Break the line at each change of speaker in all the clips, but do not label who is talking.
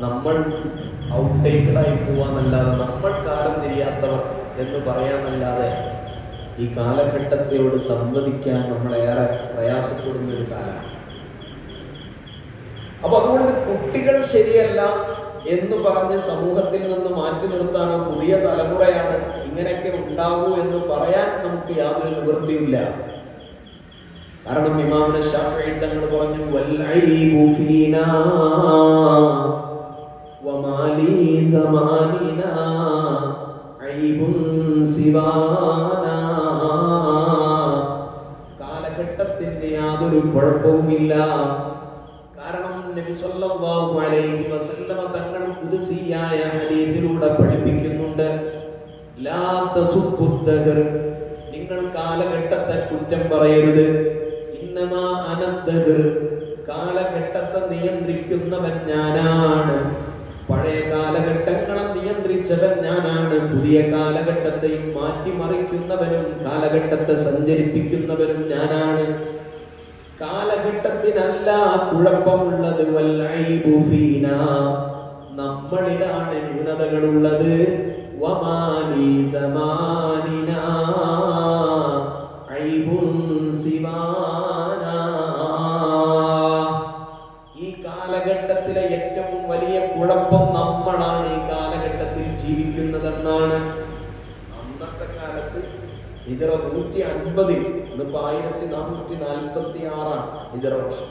നമ്മൾ ഔട്ട്ഡേറ്റഡ് ആയി പോവാന്നല്ലാതെ നമ്മൾ കാലം തിരിയാത്തവർ എന്ന് പറയാന്നല്ലാതെ ഈ കാലഘട്ടത്തോട് സംവദിക്കാൻ നമ്മളേറെ പ്രയാസപ്പെടുന്ന ഒരു കാലമാണ്. അപ്പൊ അതുകൊണ്ട് കുട്ടികൾ ശരിയല്ല എന്ന് പറഞ്ഞ് സമൂഹത്തിൽ നിന്ന് മാറ്റി നിർത്താനോ പുതിയ തലമുറയാണ് ഇങ്ങനെയൊക്കെ ഉണ്ടാകൂ എന്ന് പറയാൻ നമുക്ക് യാതൊരു നിവൃത്തിയില്ല കാരണം ഇമാമിന ഷാഫിഈ തങ്ങൾ പറഞ്ഞു വല്ലൈബു ഫീനാ വമാലി സമാനിനാ ഐബുൻ സിവാനാ. കാലഘട്ടത്തിന്റെ യാതൊരു കുഴപ്പവുമില്ല. കാരണം നബി സല്ലല്ലാഹു അലൈഹി വസല്ലമ തങ്ങൾ കുദസിയായ ഹദീസിലൂടെ പഠിപ്പിക്കുന്നുണ്ട് ലാ തസുബ്ബുദ്ദഹർ നിങ്ങൾ കാലഘട്ടത്തെ കുറ്റം പറയരുത്. കാലഘട്ടത്തെ നിയന്ത്രിക്കുന്നവൻ ഞാനാണ്. പഴയ കാലഘട്ടങ്ങളെ നിയന്ത്രിച്ചവൻ ഞാനാണ്. പുതിയ കാലഘട്ടത്തെയും മാറ്റിമറിക്കുന്നവനും കാലഘട്ടത്തെ സഞ്ചരിപ്പിക്കുന്നവനും ഞാനാണ്. കാലഘട്ടത്തിനല്ല കുഴപ്പമുള്ളത്. നമ്മളിലാണ് ന്യൂനതകളുള്ളത്. സമാനിനാ. ഐബുൻ സിവാനാ ഹിജറ നൂറ്റി അൻപതിൽ ഇന്നിപ്പോ ആയിരത്തി നാനൂറ്റി നാൽപ്പത്തി ആറാണ് ഹിജറ വർഷം.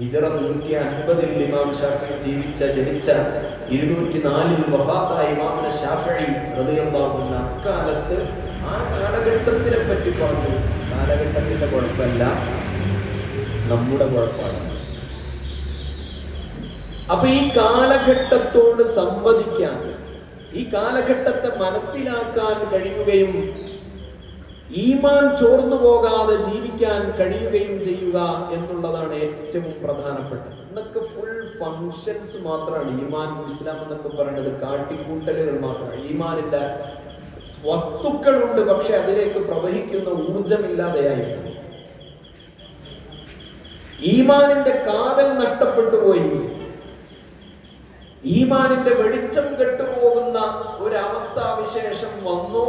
ഹിജറ നൂറ്റി അൻപതിൽ ഇമാം ഷാഫി ജീവിച്ച ജനിച്ച ഇരുന്നൂറ്റി നാലിൽ വഫാത്തായ ഇമാമിനെ ഷാഫി ഹൃദയമാകുന്ന അക്കാലത്ത് ആ കാലഘട്ടത്തിനെ പറ്റി പറഞ്ഞു. കാലഘട്ടത്തിന്റെ കുഴപ്പമല്ല. നമ്മുടെ കുഴപ്പമാണ്. അപ്പൊ ഈ കാലഘട്ടത്തോട് സംവദിക്കാൻ ഈ കാലഘട്ടത്തെ മനസ്സിലാക്കാൻ കഴിയുകയും ഈമാൻ ചോർന്നു പോകാതെ ജീവിക്കാൻ കഴിയുകയും ചെയ്യുക എന്നുള്ളതാണ് ഏറ്റവും പ്രധാനപ്പെട്ടത്. ഇന്നൊക്കെ ഫുൾ ഫങ്ഷൻസ് മാത്രമാണ്. ഈമാൻ ഇസ്ലാം എന്നൊക്കെ പറയുന്നത് കാട്ടിക്കൂട്ടലുകൾ മാത്രമാണ്. ഈമാനിന്റെ വസ്തുക്കളുണ്ട് പക്ഷെ അതിലേക്ക് പ്രവഹിക്കുന്ന ഊർജമില്ലാതെയായി ഈമാനിന്റെ കാതൽ നഷ്ടപ്പെട്ടു പോയി. ഈമാനിന്റെ വെളിച്ചം കെട്ടുപോകുന്ന ഒരു അവസ്ഥാവിശേഷം വന്നു.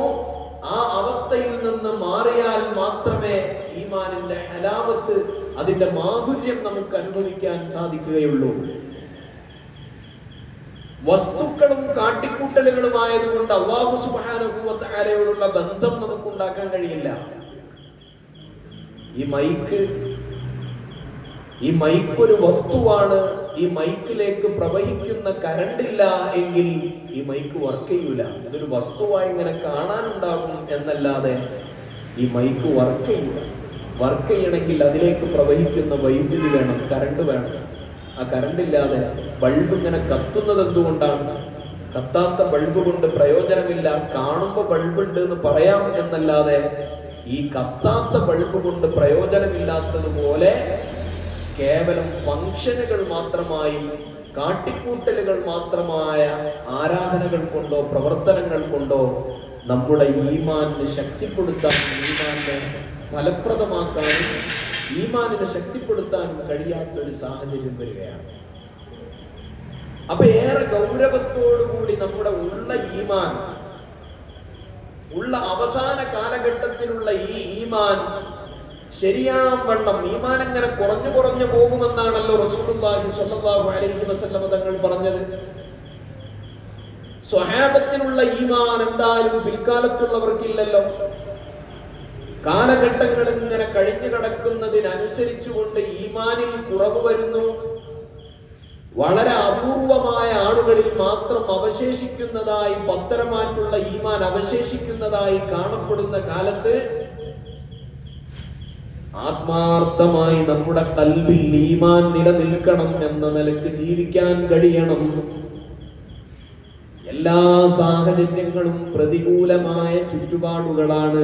ആ അവസ്ഥയിൽ നിന്ന് മാറിയാൽ മാത്രമേ ഈമാനിന്റെ ഹലാമത്ത് അതിന്റെ മാധുര്യം നമുക്ക് അനുഭവിക്കാൻ സാധിക്കുകയുള്ളൂ. വസ്തുക്കളും കാട്ടിക്കൂട്ടലുകളുമായതുകൊണ്ട് അള്ളാഹു സുബാനുഭവത്താലയോടുള്ള ബന്ധം നമുക്ക് ഉണ്ടാക്കാൻ കഴിയില്ല. ഈ മൈക്ക് ഈ മൈക്ക് ഒരു വസ്തുവാണ്. ഈ മൈക്കിലേക്ക് പ്രവഹിക്കുന്ന കരണ്ട് ഇല്ല എങ്കിൽ ഈ മൈക്ക് വർക്ക് ചെയ്യൂല. ഇതൊരു വസ്തുവായി ഇങ്ങനെ കാണാനുണ്ടാകും എന്നല്ലാതെ ഈ മൈക്ക് വർക്ക് ചെയ്യൂല. വർക്ക് ചെയ്യണമെങ്കിൽ അതിലേക്ക് പ്രവഹിക്കുന്ന വൈദ്യുതി വേണം കരണ്ട് വേണം. ആ കരണ്ട് ഇല്ലാതെ ബൾബ് ഇങ്ങനെ കത്തുന്നത് എന്തുകൊണ്ടാണ്? കത്താത്ത ബൾബ് കൊണ്ട് പ്രയോജനമില്ല. കാണുമ്പോൾ ബൾബ് ഉണ്ട് എന്ന് പറയാം എന്നല്ലാതെ ഈ കത്താത്ത ബൾബ് കൊണ്ട് പ്രയോജനമില്ലാത്തതുപോലെ കേവലം ഫംഗ്ഷനുകൾ മാത്രമായി കാട്ടിക്കൂട്ടലുകൾ മാത്രമായ ആരാധനകൾ കൊണ്ടോ പ്രവർത്തനങ്ങൾ കൊണ്ടോ നമ്മുടെ ഈമാനിന് ശക്തിപ്പെടുത്താൻ ഈമാനെ ഫലപ്രദമാക്കാനും ഈമാനിനെ ശക്തിപ്പെടുത്താനും കഴിയാത്തൊരു സാഹചര്യം വരികയാണ്. അപ്പൊ ഏറെ ഗൗരവത്തോടുകൂടി നമ്മുടെ ഉള്ള ഈമാൻ ഉള്ള അവസാന കാലഘട്ടത്തിലുള്ള ഈ ഈമാൻ ശരിയാം ഈമാനങ്ങനെ കുറഞ്ഞു കുറഞ്ഞു പോകുമെന്നാണല്ലോ റസൂലുള്ളാഹി സ്വല്ലല്ലാഹു അലൈഹി വസല്ലം തങ്ങൾ പറഞ്ഞത്. സ്വഹാബത്തിനുള്ള ഈമാൻ എന്തായാലും പിൽക്കാലത്തുള്ളവർക്കില്ലല്ലോ. കാലഘട്ടങ്ങൾ ഇങ്ങനെ കഴിഞ്ഞു കിടക്കുന്നതിനനുസരിച്ചുകൊണ്ട് ഈമാനിൽ കുറവ് വരുന്നു. വളരെ അപൂർവമായ ആളുകളിൽ മാത്രം അവശേഷിക്കുന്നതായി പത്തരമാറ്റുള്ള ഈമാൻ അവശേഷിക്കുന്നതായി കാണപ്പെടുന്ന കാലത്ത് ആത്മാർത്ഥമായി നമ്മുടെ കൽവിൽ ഈമാൻ നിലനിൽക്കണം എന്ന നിലയ്ക്ക് ജീവിക്കാൻ കഴിയണം. എല്ലാ സാഹചര്യങ്ങളും പ്രതികൂലമായ ചുറ്റുപാടുകളാണ്.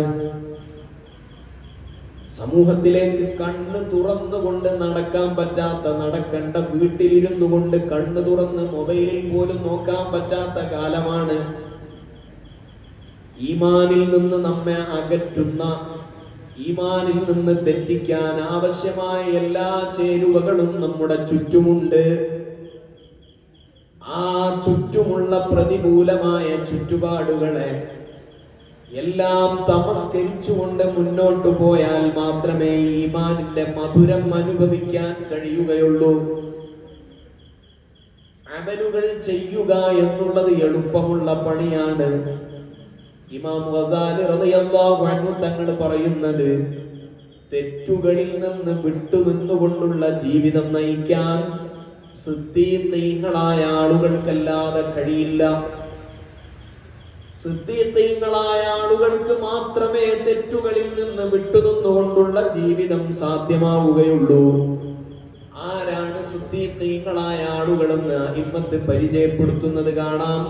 സമൂഹത്തിലേക്ക് കണ്ണ് തുറന്നുകൊണ്ട് നടക്കാൻ പറ്റാത്ത നടക്കേണ്ട വീട്ടിലിരുന്നു കൊണ്ട് കണ്ണ് തുറന്ന് മൊബൈലിൽ പോലും നോക്കാൻ പറ്റാത്ത കാലമാണ്. ഈമാനിൽ നിന്ന് നമ്മെ അകറ്റുന്ന ഈമാനിൽ നിന്ന് തെറ്റിക്കാൻ ആവശ്യമായ എല്ലാ ചേരുവകളും നമ്മുടെ ചുറ്റുമുണ്ട്. ആ ചുറ്റുമുള്ള പ്രതികൂലമായ ചുറ്റുപാടുകളെ എല്ലാം തമസ്കരിച്ചുകൊണ്ട് മുന്നോട്ടു പോയാൽ മാത്രമേ ഈമാനിന്റെ മധുരം അനുഭവിക്കാൻ കഴിയുകയുള്ളൂ. അമലുകൾ ചെയ്യുക എന്നുള്ളത് എളുപ്പമുള്ള പണിയാണ്. ഇമാം ഗസാലി റളിയല്ലാഹു അൻഹു തങ്ങൾ പറയുന്നത് തെറ്റുകളിൽ നിന്ന് വിട്ടുനിന്നുകൊണ്ടുള്ള ജീവിതം നയിക്കാൻ സിദ്ദീഖീങ്ങളായ ആളുകൾക്കല്ലാതെ കഴിയില്ല. സിദ്ദീഖീങ്ങളായ ആളുകൾക്ക് മാത്രമേ തെറ്റുകളിൽ നിന്ന് വിട്ടുനിന്നുകൊണ്ടുള്ള ജീവിതം സാധ്യമാവുകയുള്ളൂ. ആരാണ് സിദ്ദീഖീങ്ങളായ ആളുകളെന്ന് ഇമ്മത്ത് പരിചയപ്പെടുത്തുന്നത് കാണാം.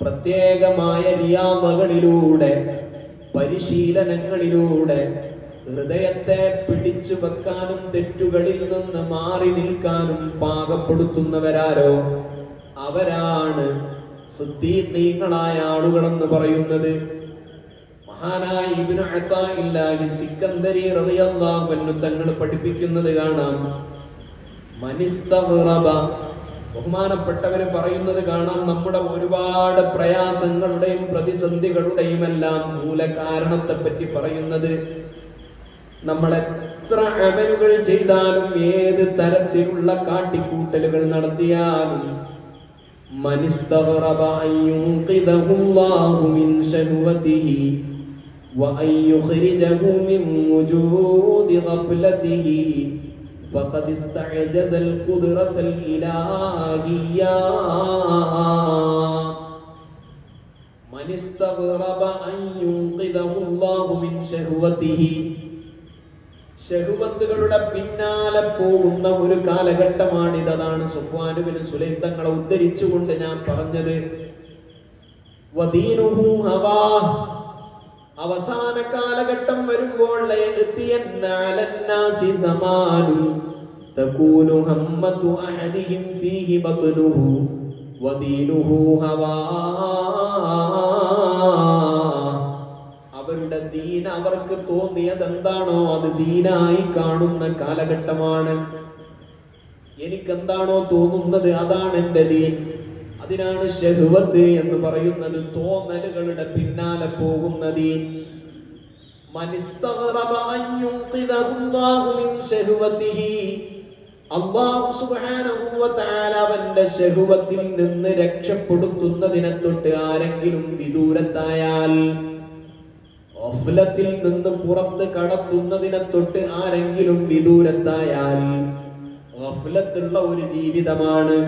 പ്രത്യേകമായ നിയാമകളിലൂടെ പരിശീലനങ്ങളിലൂടെ ഹൃദയത്തെ പിടിച്ചു വെക്കാനും തെറ്റുകളിൽ നിന്ന് മാറി നിൽക്കാനും പാകപ്പെടുത്തുന്നവരാരോ? അവരാണ് സിദ്ദീഖീങ്ങളായ ആളുകളെന്ന് പറയുന്നത്. മഹാനായ ഇബ്നു അത്താഇല്ലാഹി സിക്കന്ദരി റളിയല്ലാഹു അൻഹു തങ്ങൾ പഠിപ്പിക്കുന്നത് കാണാം. മനിസ്തഗ്റബ ബഹുമാനപ്പെട്ടവര് പറയുന്നത് കാണാം നമ്മുടെ ഒരുപാട് പ്രയാസങ്ങളുടെയും പ്രതിസന്ധികളുടെയും എല്ലാം മൂലകാരണത്തെ പറ്റി പറയുന്നത് നമ്മൾ എത്ര അമലുകൾ ചെയ്താലും ഏത് തരത്തിലുള്ള കാട്ടിക്കൂട്ടലുകൾ നടത്തിയാലും മനിസ്തഗ്റബ അൻ യുൻഖിദഹുല്ലാഹു മിൻ ശഹവതിഹി وأن يخرجه من وجود غفلته فقد استعجز القدرة الإلهية من استغرب أن ينقذه الله من شهوته ഷഹുവത്തുകളുടെ പിന്നാലെ പോകുന്ന ഒരു കാലഘട്ടമാണിതാണ് സുഫ്വാനുബിന് സുലൈഫ് തങ്ങളെ ഉദ്ധരിച്ചുകൊണ്ട് ഞാൻ പറഞ്ഞത് വദീനുഹു ഹവാ അവസാന കാലഘട്ടം വരുമ്പോൾ അവരുടെ ദീൻ അവർക്ക് തോന്നിയത് എന്താണോ അത് ദീനായി കാണുന്ന കാലഘട്ടമാണ്. എനിക്കെന്താണോ തോന്നുന്നത് അതാണ് എന്റെ ദീൻ. അതിനാണ് ഷെഹുവത്ത് എന്ന് പറയുന്നത് തോന്നലുകളുടെ പിന്നാലെ പോകുന്ന ദീൻ അൻ യുൻഖിദഹു മിൻ ശഹുവതിഹി അല്ലാഹു സുബ്ഹാനഹു വ തആല അവന്റെ ശഹുവത്തിൽ നിന്ന് രക്ഷപ്പെടുത്തുന്നതിനെ തൊട്ട് ആരെങ്കിലും വിദൂരത്തായാൽ. ഒഫ്ലത്തിൽ നിന്ന് പുറത്ത് കടത്തുന്നതിനെ തൊട്ട് ആരെങ്കിലും വിദൂരത്തായാൽ. ഗഫലത്തുള്ള ഒരു ജീവിതമാണ്.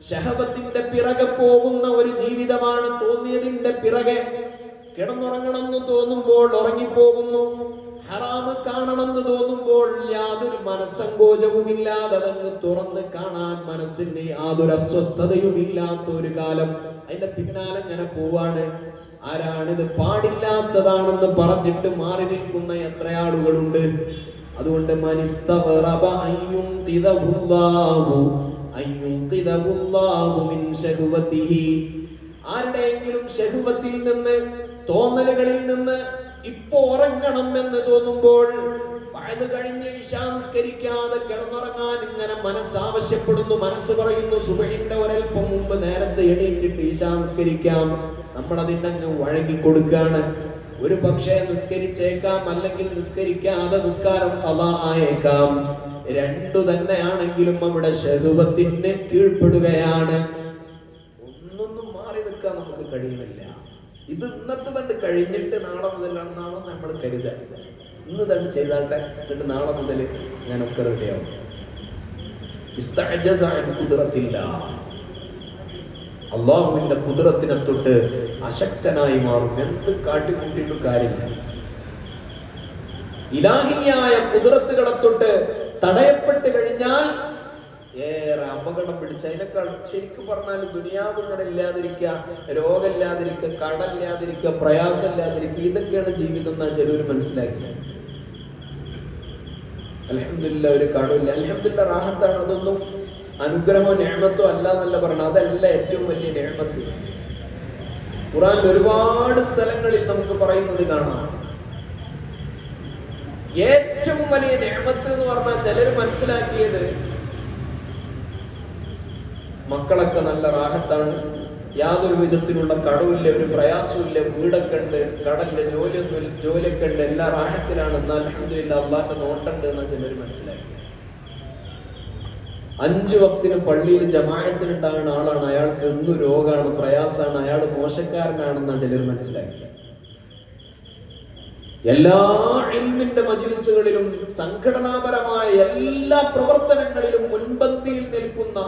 ശഹവത്തിന്റെ പിറകെ പോകുന്ന ഒരു ജീവിതമാണ് തോന്നിയതിന്റെ പിറകെ. കിടന്നുറങ്ങണമെന്ന് തോന്നുമ്പോൾ ഉറങ്ങിപ്പോകുന്നു. ഹറാമ് കാണണമെന്ന് തോന്നുമ്പോൾ യാതൊരു മനസ്സങ്കോചവുമില്ലാതെ അതങ്ങ് തുറന്ന് കാണാൻ മനസ്സിന് യാതൊരു അസ്വസ്ഥതയും ഇല്ലാത്ത ഒരു കാലം. അതിന്റെ പിന്നാലെ ഇങ്ങനെ പോവാണ്. ആരാണിത് പാടില്ലാത്തതാണെന്ന് പറഞ്ഞിട്ട് മാറി നിൽക്കുന്ന എത്ര ആളുകളുണ്ട്? അതുകൊണ്ട് മനിസ്തഗ്റബ അയ്യുംഖിദഹുല്ലാഹു തിതവുള്ളാവൂ ആരുടെയെങ്കിലും ശഹുവത്തിൽ നിന്ന് തോന്നലുകളിൽ നിന്ന് ഇപ്പൊ ഉറങ്ങണം എന്ന് തോന്നുമ്പോൾ പഴത് കഴിഞ്ഞ് നിസ്കരിക്കാതെ കിടന്നുറങ്ങാൻ ഇങ്ങനെ മനസ്സ് ആവശ്യപ്പെടുന്നു മനസ്സ് പറയുന്നു സുബഹിന്റെ ഒരൽപ്പം മുമ്പ് നേരത്തെ എണീറ്റിട്ട് നിസ്കരിക്കാം. നമ്മൾ അതിന്റെ അങ്ങ് വഴങ്ങി കൊടുക്കാണ് ഒരു പക്ഷേ നിസ്കരിച്ചേക്കാം അല്ലെങ്കിൽ നിസ്കരിക്കാതെ നിസ്കാരം കഥ ആയേക്കാം. രണ്ടു തന്നെയാണെങ്കിലും നമ്മുടെ ശഹുവത്തിന് കീഴ്പ്പെടുകയാണ്. ഒന്നൊന്നും മാറി നിൽക്കാൻ നമുക്ക് കഴിയുന്നില്ല ഇത് ഇന്നത്തെ തണ്ട് കഴിഞ്ഞിട്ട് നാളെ മുതലാണെന്നാണ് നമ്മൾ കരുതുക ഇന്ന് തണ്ട് ചെയ്താട്ടെ എന്നിട്ട് നാളെ മുതൽ ഞാനൊക്കെ റെഡിയാവും. കുതിരത്തില്ല അള്ളാഹുവിന്റെ കുതിരത്തിനെ തൊട്ട് അശക്തനായി മാറും. എന്ത് കാട്ടിക്കൂട്ടിയിട്ടും കാര്യമില്ല. ഇലാഹിയായ കുതിരത്തുകളെ തൊട്ട് തടയപ്പെട്ട് കഴിഞ്ഞാൽ ഏറെ അപകടം പിടിച്ച അതിനേക്കാൾ ശരിക്കും പറഞ്ഞാൽ ദുനിയാവ് ഇങ്ങനെ ഇല്ലാതിരിക്കുക രോഗമില്ലാതിരിക്കുക കടമില്ലാതിരിക്കുക പ്രയാസമില്ലാതിരിക്കുക ഇതൊക്കെയാണ് ജീവിതം എന്നാ ചിലവർ മനസ്സിലാക്കിയത്. അലഹമില്ല ഒരു കടമില്ല അലഹമില്ല റാഹത്താണ്. അതൊന്നും അനുഗ്രഹമോ നേമത്തോ അല്ല എന്നല്ല പറഞ്ഞത് അതല്ല ഏറ്റവും വലിയ നേമത്ത് ഖുറാൻ ഒരുപാട് സ്ഥലങ്ങളിൽ നമുക്ക് പറയുന്നത് കാണാം. ഏറ്റവും വലിയ നേമത്ത് എന്ന് പറഞ്ഞാൽ ചിലർ മനസ്സിലാക്കിയത് മക്കളൊക്കെ നല്ല റാഹത്താണ്. യാതൊരു വിധത്തിലുള്ള കടവില്ല ഒരു പ്രയാസമില്ല വീടൊക്കെ ഉണ്ട് കടലിന്റെ ജോലിയൊന്നും ജോലിയൊക്കെ ഉണ്ട് എല്ലാ റാഹത്തിലാണ്. എന്നാൽ അലഹമില്ല അള്ളാന്റെ നോട്ടുണ്ട് എന്ന് ചിലർ മനസ്സിലാക്കി. അഞ്ചു വക്തിന് പള്ളിയിൽ ജമായത്തിനുണ്ടാകുന്ന ആളാണ്. അയാൾക്ക് എന്തു രോഗമാണ് പ്രയാസമാണ് അയാൾ മോശക്കാരനാണെന്നാണ് ചിലർ മനസ്സിലാക്കി. എല്ലാ ഇൽമിന്റെ മജിലിസുകളിലും സംഘടനാപരമായ എല്ലാ പ്രവർത്തനങ്ങളിലും മുൻപന്തിയിൽ നിൽക്കുന്ന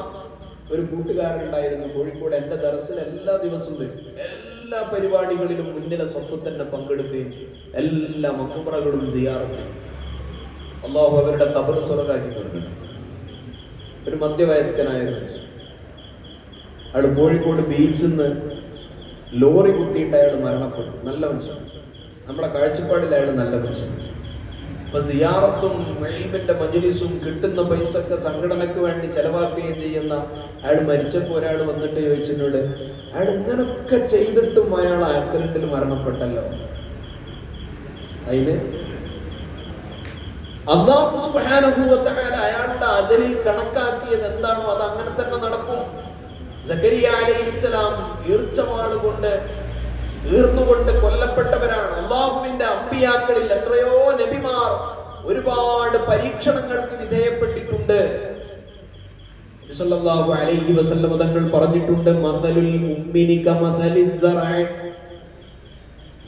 ഒരു കൂട്ടുകാരനുണ്ടായിരുന്നു. കോഴിക്കോട് എന്റെ ദർസിൽ എല്ലാ ദിവസവും എല്ലാ പരിപാടികളിലും മുന്നിലെ സ്വത്ത് തന്നെ പങ്കെടുക്കുകയും എല്ലാ മക്കുമറകളും ചെയ്യാറുണ്ട് അള്ളാഹു അവരുടെ കബർ സ്വർഗാക്കി കൊടുക്കണം ഒരു മധ്യവയസ്കനായ അയാൾ കോഴിക്കോട് ബീച്ചിൽ നിന്ന് ലോറി കുത്തിയിട്ട് അയാൾ മരണപ്പെട്ടു. നല്ല മനുഷ്യൻ. നമ്മുടെ കാഴ്ചപ്പാടിൽ അയാൾ നല്ല മനുഷ്യൻ അപ്പൊ സിയാറത്തും മെയിൽമിന്റെ മജിലിസും കിട്ടുന്ന പൈസക്ക് സംഘടനക്ക് വേണ്ടി ചെലവാക്കുകയും ചെയ്യുന്ന അയാൾ മരിച്ചപ്പോൾ ഒരാൾ വന്നിട്ട് ചോദിച്ചിട്ടുണ്ട് അയാൾ ഇങ്ങനൊക്കെ ചെയ്തിട്ടും അയാൾ ആക്സിഡന്റിൽ മരണപ്പെട്ടല്ലോ? അതിന് അയാളുടെ അജലിൽ കണക്കാക്കിയത് എന്താണോ അത് അങ്ങനെ തന്നെ നടക്കും. സക്കരിയ അലൈഹിസ്സലാം ഈർച്ചവാൾ കൊണ്ട് ഈർന്നുകൊണ്ട് കൊല്ലപ്പെട്ടവരാണ്. അള്ളാഹുവിന്റെ അമ്പിയാക്കളിൽ എത്രയോ നബിമാർ ഒരുപാട് പരീക്ഷണങ്ങൾക്ക് വിധേയപ്പെട്ടിട്ടുണ്ട്. അലൈഹി വസല്ലം തങ്ങൾ പറഞ്ഞിട്ടുണ്ട് കമദലിസ് സറഅ.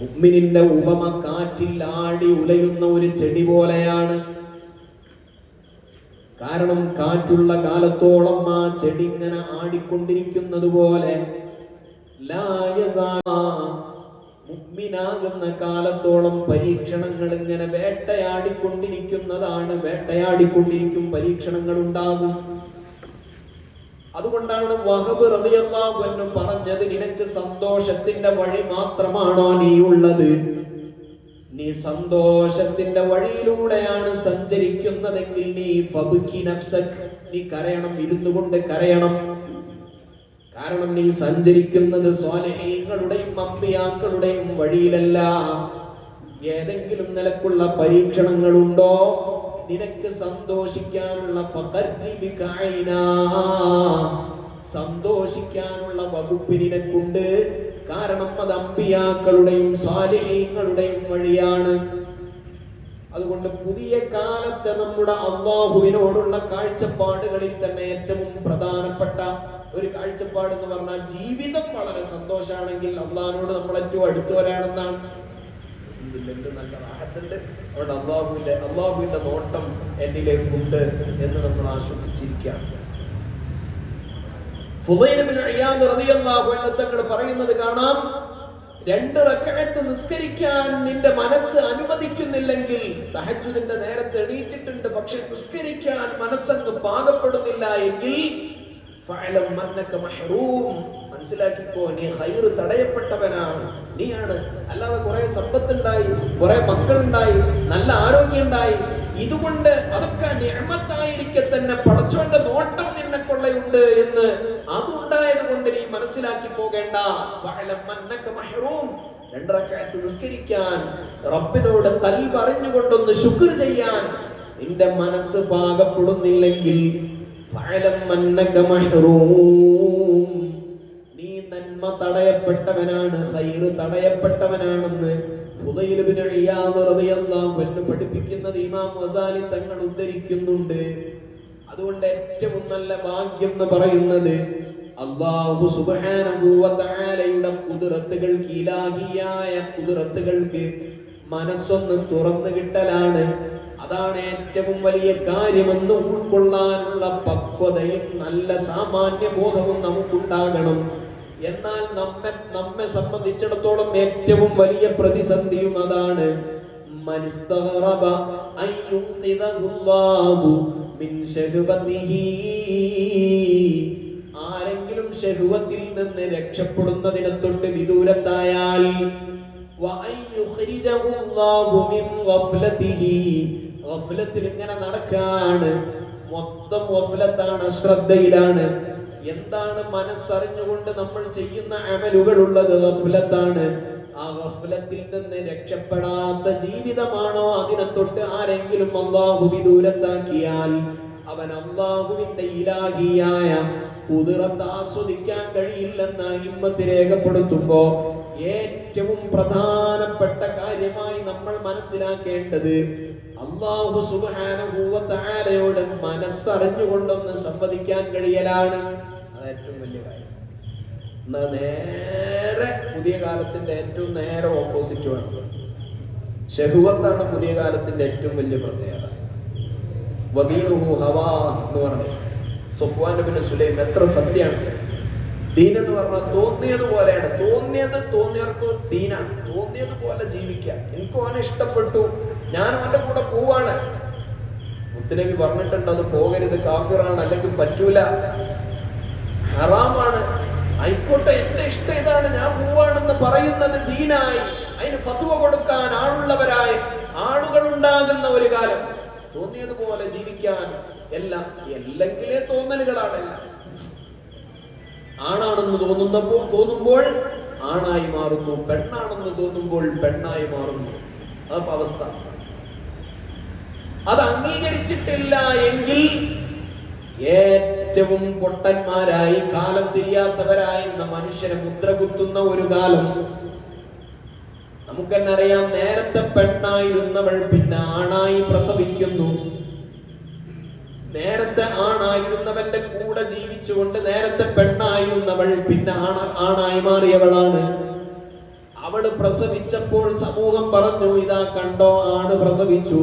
മുഅ്മിനിന്റെ ഉപമ കാറ്റിൽ ആടി ഉലയുന്ന ഒരു ചെടി പോലെയാണ്. കാരണം കാറ്റുള്ള കാലത്തോളം ആ ചെടി ഇങ്ങനെ ആടിക്കൊണ്ടിരിക്കുന്നത് പോലെ യസാ മുഅ്മിനാകുന്ന കാലത്തോളം പരീക്ഷണങ്ങൾ ഇങ്ങനെ വേട്ടയാടിക്കൊണ്ടിരിക്കുന്നതാണ് വേട്ടയാടിക്കൊണ്ടിരിക്കും പരീക്ഷണങ്ങൾ ഉണ്ടാകും അതുകൊണ്ടാണ് വഹബ് റളിയല്ലാഹു അൻഹു പറഞ്ഞത് നിനക്ക് സന്തോഷത്തിന്റെ വഴി മാത്രമാണോ നീ ഉള്ളത്? നീ സന്തോഷത്തിന്റെ വഴിയിലൂടെയാണ് സഞ്ചരിക്കുന്നതെങ്കിൽ നീ ഫബുക്കി നഫ്സക് നീ കരയണം ഇരുന്നുകൊണ്ട് കരയണം. കാരണം നീ സഞ്ചരിക്കുന്നത് സ്വാലഹീങ്ങളുടെയും അമ്പിയാക്കളുടെയും വഴിയിലല്ല. ഏതെങ്കിലും നിലക്കുള്ള പരീക്ഷണങ്ങളുണ്ടോ? നിനക്ക് സന്തോഷിക്കാനുള്ള. സന്തോഷിക്കാനുള്ള വകുപ്പ് നിനക്കുണ്ട്. കാരണം അത് അമ്പിയാക്കളുടെയും സ്വാലഹീങ്ങളുടെയും വഴിയാണ്. അതുകൊണ്ട് പുതിയ കാലത്തെ നമ്മുടെ അള്ളാഹുവിനോടുള്ള കാഴ്ചപ്പാടുകളിൽ തന്നെ ഏറ്റവും പ്രധാനപ്പെട്ട ഒരു കാഴ്ചപ്പാട് എന്ന് പറഞ്ഞാൽ ജീവിതം വളരെ സന്തോഷമാണെങ്കിൽ അള്ളാഹിനോട് നമ്മൾ ഏറ്റവും അടുത്തു വരാണെന്നാണ് നല്ല റാഹത്തുണ്ട്. അതുകൊണ്ട് അള്ളാഹുവിന്റെ അള്ളാഹുവിന്റെ നോട്ടം എന്നിലേക്കുണ്ട് എന്ന് നമ്മൾ ആശ്വസിച്ചിരിക്കാം ഫുദൈൽ ബിൻ ഇയാദ് റളിയല്ലാഹു അൻഹു തങ്ങൾ പറയുന്നത് കാണാം. രണ്ട് റക്അത്ത് നിസ്കരിക്കാൻ നിന്റെ മനസ്സ് അനുവദിക്കുന്നില്ലെങ്കിൽ തഹജുദിന്റെ നേരത്തെ എണീറ്റിട്ടുണ്ട് പക്ഷെ നിസ്കരിക്കാൻ മനസ്സങ്ങ് പാകപ്പെടുന്നില്ല എങ്കിൽ മനസ്സിലാക്കിക്കോ നീ ഹൈർ തടയപ്പെട്ടവനാണ്. നീയാണ്. അല്ലാതെ കുറെ സമ്പത്തുണ്ടായി കുറെ മക്കളുണ്ടായി നല്ല ആരോഗ്യം ഉണ്ടായി ഇതുകൊണ്ട് അതൊക്കെ നിയമത്തായിരിക്കെ തന്നെ പടച്ചോന്റെ കൊള്ളയുണ്ട് എന്ന് അതുണ്ടായത് കൊണ്ട് നീ മനസ്സിലാക്കി പോകേണ്ട. രണ്ടരക്കാലത്ത് നിസ്കരിക്കാൻ റബ്ബിനോട് കൽബ് പറഞ്ഞുകൊണ്ടൊന്ന് ശുക്ർ ചെയ്യാൻ നിന്റെ മനസ്സ് പാകപ്പെടുന്നില്ലെങ്കിൽ നീ നന്മ തടയപ്പെട്ടവനാണ് ഖൈർ തടയപ്പെട്ടവനാണെന്ന് പഠിപ്പിക്കുന്നത് ഇമാം വസാലി തങ്ങൾ ഉദ്ധരിക്കുന്നുണ്ട്. അതുകൊണ്ട് ഏറ്റവും നല്ല ഭാഗ്യം എന്ന് പറയുന്നത് അള്ളാഹു സുബ്ഹാനഹു വ തആലയുടെ കുതിരത്തുകൾക്ക് മനസ്സൊന്ന് തുറന്നു കിട്ടലാണ്. അതാണ് ഏറ്റവും വലിയ കാര്യമെന്ന് ഉൾക്കൊള്ളാനുള്ള പക്വതയും നല്ല സാമാന്യ ബോധവും നമുക്കുണ്ടാകണം. എന്നാൽ നമ്മെ നമ്മെ സംബന്ധിച്ചിടത്തോളം ഏറ്റവും വലിയ പ്രതിസന്ധിയും അതാണ്. ആരെങ്കിലും ഷഹുവത്തിൽ നിന്ന് രക്ഷപ്പെടുന്നതിനെ തൊട്ട് വിദൂരത്തായാൽ ഇങ്ങനെ നടക്കാണ്. മൊത്തം ഗഫ്ലത്താണ് ശ്രദ്ധയിലാണ് എന്താണ് മനസ്സറിഞ്ഞുകൊണ്ട് നമ്മൾ ചെയ്യുന്ന അമലുകൾ ഉള്ളത് ഗഫ്ലത്താണ് ആ നിന്ന് രക്ഷപ്പെടാത്ത ജീവിതമാണോ? അതിനെ തൊട്ട് ആരെങ്കിലും അള്ളാഹു വിദൂരത്താക്കിയാൽ അവൻ അള്ളാഹുവിന്റെ ഇലാഹിയായ കുതിറത്ത് ആസ്വദിക്കാൻ കഴിയില്ലെന്ന് ഹിമ്മത്ത് രേഖപ്പെടുത്തുമ്പോ ഏറ്റവും പ്രധാനപ്പെട്ട കാര്യമായി നമ്മൾ മനസ്സിലാക്കേണ്ടത് അള്ളാഹു സുബാനുഭൂവത്താലയോട് മനസ്സറിഞ്ഞുകൊണ്ടൊന്ന് സംവദിക്കാൻ കഴിയലാണ്. അത് ഏറ്റവും നേരെ പുതിയ കാലത്തിന്റെ ഏറ്റവും നേരെ ഓപ്പോസിറ്റുമാണ് ഷെഹുവത്താണ് പുതിയ കാലത്തിന്റെ ഏറ്റവും വലിയ പ്രത്യേകത. വദീനുഹു ഹവാ എന്ന് പറഞ്ഞു സുഫ്വാൻ ബിൻ സുലൈം എത്ര സത്യമാണ് ദീൻ എന്ന് പറഞ്ഞാൽ തോന്നിയത് പോലെയാണ്. തോന്നിയത് തോന്നിയവർക്ക് ദീനാണ്. തോന്നിയത് പോലെ ജീവിക്കാം എനിക്ക് അവനെ ഇഷ്ടപ്പെട്ടു. ഞാൻ അവന്റെ കൂടെ പോവാണ്. മുത്തുനബി പറഞ്ഞിട്ടുണ്ട് അത് പോകരുത് കാഫിറാണ് അല്ലെങ്കിൽ പറ്റൂല. ഹറാമാണ്. ആയിക്കോട്ടെ എന്റെ ഇഷ്ടം ഇതാണ്. ഞാൻ പോവാണെന്ന് പറയുന്നത് ദീനായി. അതിന് ഫത്വ കൊടുക്കാൻ ആളുള്ളവരായി ആളുകൾ ഉണ്ടാകുന്ന ഒരു കാലം. തോന്നിയതുപോലെ ജീവിക്കാൻ എല്ലാം എല്ലെങ്കിലേ തോന്നലുകളാണല്ല ആണാണെന്ന് തോന്നുന്നപ്പോൾ തോന്നുമ്പോൾ ആണായി മാറുന്നു പെണ്ണാണെന്ന് തോന്നുമ്പോൾ പെണ്ണായി മാറുന്നു. അതപ്പോ അവസ്ഥ. അത് അംഗീകരിച്ചിട്ടില്ല എങ്കിൽ ഏറ്റവും പൊട്ടന്മാരായി കാലം തിരിയാത്തവരായി എന്ന മനുഷ്യനെ മുദ്ര കുത്തുന്ന ഒരു കാലം. നമുക്കെന്നറിയാം നേരത്തെ പെണ്ണായിരുന്നവൾ പിന്നെ ആണായി പ്രസവിക്കുന്നു. നേരത്തെ ആണായിരുന്നവന്റെ കൂടെ ജീവിച്ചുകൊണ്ട് നേരത്തെ പെണ്ണായിരുന്നവൾ പിന്നെ ആണ ആണായി മാറിയവളാണ്. അവൾ പ്രസവിച്ചപ്പോൾ സമൂഹം പറഞ്ഞു ഇതാ കണ്ടോ ആണ് പ്രസവിച്ചു.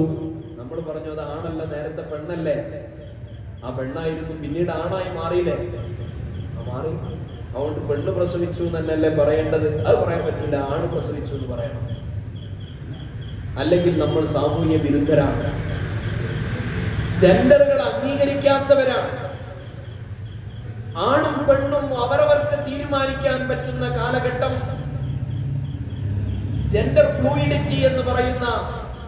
നമ്മൾ പറഞ്ഞു അത് ആണല്ല നേരത്തെ പെണ്ണല്ലേ? ആ പെണ്ണായിരുന്നു. പിന്നീട് ആണായി മാറിയില്ലേ? ആ മാറി. അതുകൊണ്ട് പെണ്ണ് പ്രസവിച്ചു എന്നല്ലേ പറയേണ്ടത്? അത് പറയാൻ പറ്റില്ല. ആണ് പ്രസവിച്ചു എന്ന് പറയണം. അല്ലെങ്കിൽ നമ്മൾ സാമൂഹ്യ വിരുദ്ധരാണ്. ജെൻഡറുകൾ അംഗീകരിക്കാത്തവരാണ്. ആണും പെണ്ണും അവരവർക്ക് തീരുമാനിക്കാൻ പറ്റുന്ന കാലഘട്ടം. ജെൻഡർ ഫ്ലൂയിഡിറ്റി എന്ന് പറയുന്ന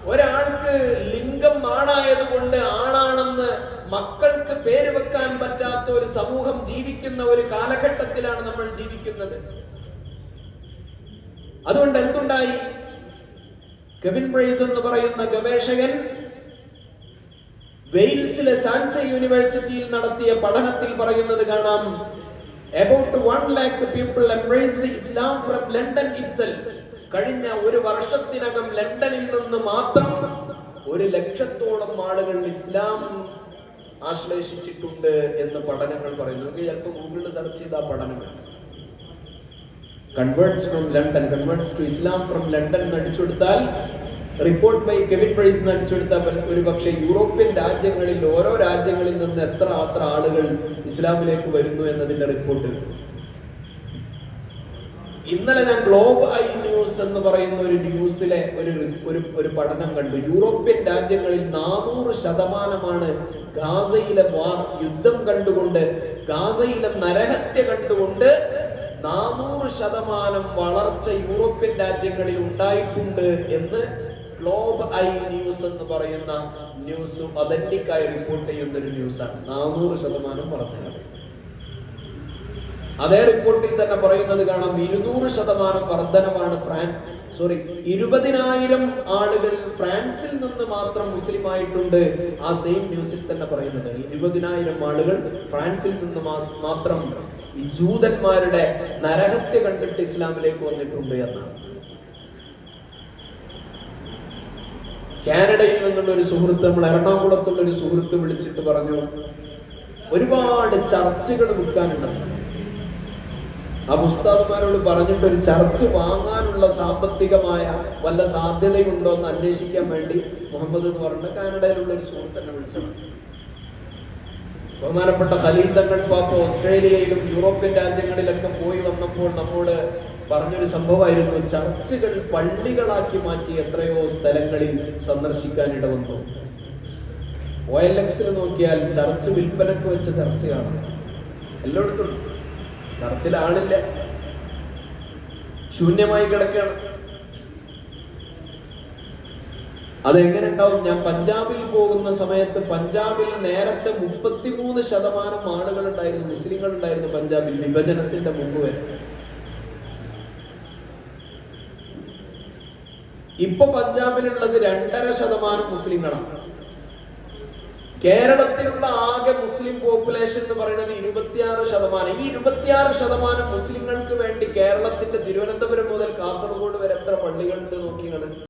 ഒരാൾക്ക് ലിംഗം ആണായതുകൊണ്ട് ആണാണെന്ന് മക്കൾക്ക് പേര് വെക്കാൻ പറ്റാത്ത ഒരു സമൂഹം ജീവിക്കുന്ന ഒരു കാലഘട്ടത്തിലാണ് നമ്മൾ ജീവിക്കുന്നത്. അതുകൊണ്ട് എന്തുണ്ടായി? കെവിൻ ബ്രൈസ് എന്ന് പറയുന്ന ഗവേഷകൻ വെയിൽസിലെ സാൻസ യൂണിവേഴ്സിറ്റിയിൽ നടത്തിയ പഠനത്തിൽ പറയുന്നത് കാണാം. About one lakh people embraced Islam from London itself കഴിഞ്ഞ ഒരു വർഷത്തിനകം ലണ്ടനിൽ നിന്ന് മാത്രം ഒരു ലക്ഷത്തോളം ആളുകൾ ഇസ്ലാം ആശ്ലേഷിച്ചിട്ടുണ്ട് എന്ന് പഠനങ്ങൾ പറയുന്നു. നിങ്ങൾക്ക് ചിലപ്പോൾ ഗൂഗിളിൽ സെർച്ച് ചെയ്ത പഠനങ്ങൾ. Converts from London converts to Islam from London എന്ന് അടിച്ചെടുത്താൽ റിപ്പോർട്ട് ബൈ കെവിൻ പ്രൈസ് എന്ന് അടിച്ചെടുത്താൽ ഒരു പക്ഷേ യൂറോപ്യൻ രാജ്യങ്ങളിൽ ഓരോ രാജ്യങ്ങളിൽ നിന്ന് എത്ര അത്ര ആളുകൾ ഇസ്ലാമിലേക്ക് വരുന്നു എന്നതിന്റെ റിപ്പോർട്ട് ഇന്നലെ ഞാൻ ഗ്ലോബ് ഐ ന്യൂസ് എന്ന് പറയുന്ന ഒരു ന്യൂസിലെ ഒരു ഒരു ഒരു പഠനം കണ്ടു. യൂറോപ്യൻ രാജ്യങ്ങളിൽ നാനൂറ് ശതമാനമാണ് ഗാസയിലെ വാർ യുദ്ധം കണ്ടുകൊണ്ട് ഗാസയിലെ നരഹത്യ കണ്ടുകൊണ്ട് നാനൂറ് ശതമാനം വളർച്ച യൂറോപ്യൻ രാജ്യങ്ങളിൽ ഉണ്ടായിട്ടുണ്ട് എന്ന് ഗ്ലോബ് ഐ ന്യൂസ് എന്ന് പറയുന്ന ന്യൂസ് ഒതന്റിക്കായി റിപ്പോർട്ട് ചെയ്യുന്ന ഒരു ന്യൂസാണ്. നാനൂറ് ശതമാനം വർധനവ് അതേ റിപ്പോർട്ടിൽ തന്നെ പറയുന്നത് കാണാം. ഇരുന്നൂറ് ശതമാനം വർധനമാണ് ഫ്രാൻസ്. സോറി ഇരുപതിനായിരം ആളുകൾ ഫ്രാൻസിൽ നിന്ന് മാത്രം മുസ്ലിം ആയിട്ടുണ്ട് ആ സെയിം ന്യൂസിൽ തന്നെ പറയുന്നത്. ഇരുപതിനായിരം ആളുകൾ ഫ്രാൻസിൽ നിന്ന് മാത്രം ഈ ജൂതന്മാരുടെ നരഹത്യ കണ്ടിട്ട് ഇസ്ലാമിലേക്ക് വന്നിട്ടുണ്ട് എന്നാണ്. കാനഡയിൽ നിന്നുള്ള ഒരു സുഹൃത്ത് നമ്മൾ എറണാകുളത്തുള്ള ഒരു സുഹൃത്ത് വിളിച്ചിട്ട് പറഞ്ഞു ഒരുപാട് ചർച്ചകൾ വിൽക്കാനുണ്ടെന്ന് ആ ഉസ്താദ്മാരോട് പറഞ്ഞിട്ട് ഒരു ചർച്ച് വാങ്ങാനുള്ള സാമ്പത്തികമായ വല്ല സാധ്യതയുണ്ടോ എന്ന് അന്വേഷിക്കാൻ വേണ്ടി മുഹമ്മദ് എന്ന് പറഞ്ഞ കാനഡയിലുള്ള ഒരു സുഹൃത്തിനെ വിളിച്ചത്. ബഹുമാനപ്പെട്ട ഖലീൽ തങ്ങൾ പാപ്പ ഓസ്ട്രേലിയയിലും യൂറോപ്യൻ രാജ്യങ്ങളിലൊക്കെ പോയി വന്നപ്പോൾ നമ്മോട് പറഞ്ഞൊരു സംഭവമായിരുന്നു ചർച്ചുകൾ പള്ളികളാക്കി മാറ്റി എത്രയോ സ്ഥലങ്ങളിൽ സന്ദർശിക്കാൻ ഇടവന്നു. ഒ എൽ എക്സിൽ നോക്കിയാൽ ചർച്ച് വിൽപ്പനക്ക് വെച്ച ചർച്ചയാണ്. എല്ലായിടത്തും ആളില്ല ശൂന്യമായി കിടക്കുകയാണ്. അതെങ്ങനെ ഉണ്ടാവും? ഞാൻ പഞ്ചാബിൽ പോകുന്ന സമയത്ത് പഞ്ചാബിൽ നേരത്തെ മുപ്പത്തിമൂന്ന് ശതമാനം ആളുകൾ ഉണ്ടായിരുന്നു മുസ്ലിങ്ങൾ ഉണ്ടായിരുന്നു പഞ്ചാബിൽ വിഭജനത്തിന്റെ മുമ്പ് വരെ. ഇപ്പൊ പഞ്ചാബിലുള്ളത് രണ്ടര ശതമാനം മുസ്ലിങ്ങളാണ്. കേരളത്തിലുള്ള ആകെ മുസ്ലിം പോപ്പുലേഷൻ എന്ന് പറയുന്നത് ഇരുപത്തിയാറ് ശതമാനം. ഈ ഇരുപത്തിയാറ് ശതമാനം മുസ്ലിങ്ങൾക്ക് വേണ്ടി കേരളത്തിന്റെ തിരുവനന്തപുരം മുതൽ കാസർഗോഡ് വരെ എത്ര പള്ളികളുണ്ട് നോക്കിയാണ്